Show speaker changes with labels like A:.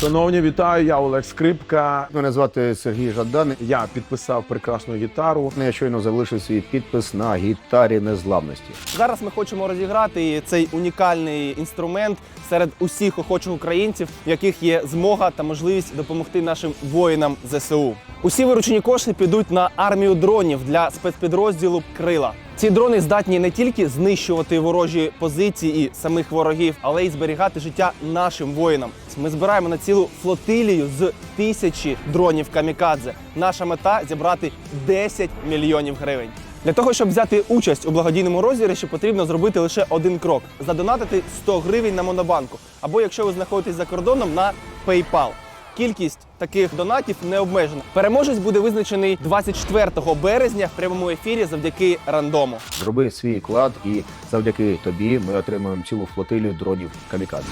A: Шановні, вітаю, я Олег Скрипка.
B: Мене звати Сергій Жадан.
A: Я підписав прекрасну гітару.
B: Я щойно залишив свій підпис на гітарі незламності.
C: Зараз ми хочемо розіграти цей унікальний інструмент серед усіх охочих українців, в яких є змога та можливість допомогти нашим воїнам ЗСУ. Усі виручені кошти підуть на армію дронів для спецпідрозділу Крила. Ці дрони здатні не тільки знищувати ворожі позиції і самих ворогів, але й зберігати життя нашим воїнам. Ми збираємо на цілу флотилію з тисячі дронів камікадзе. Наша мета зібрати 10 мільйонів гривень. Для того, щоб взяти участь у благодійному розіграші, потрібно зробити лише один крок: задонатити 100 гривень на монобанку, або якщо ви знаходитесь за кордоном на PayPal. Кількість таких донатів не обмежена. Переможець буде визначений 24 березня в прямому ефірі завдяки рандому.
B: Зроби свій вклад, і завдяки тобі ми отримуємо цілу флотилію дронів камікадзе.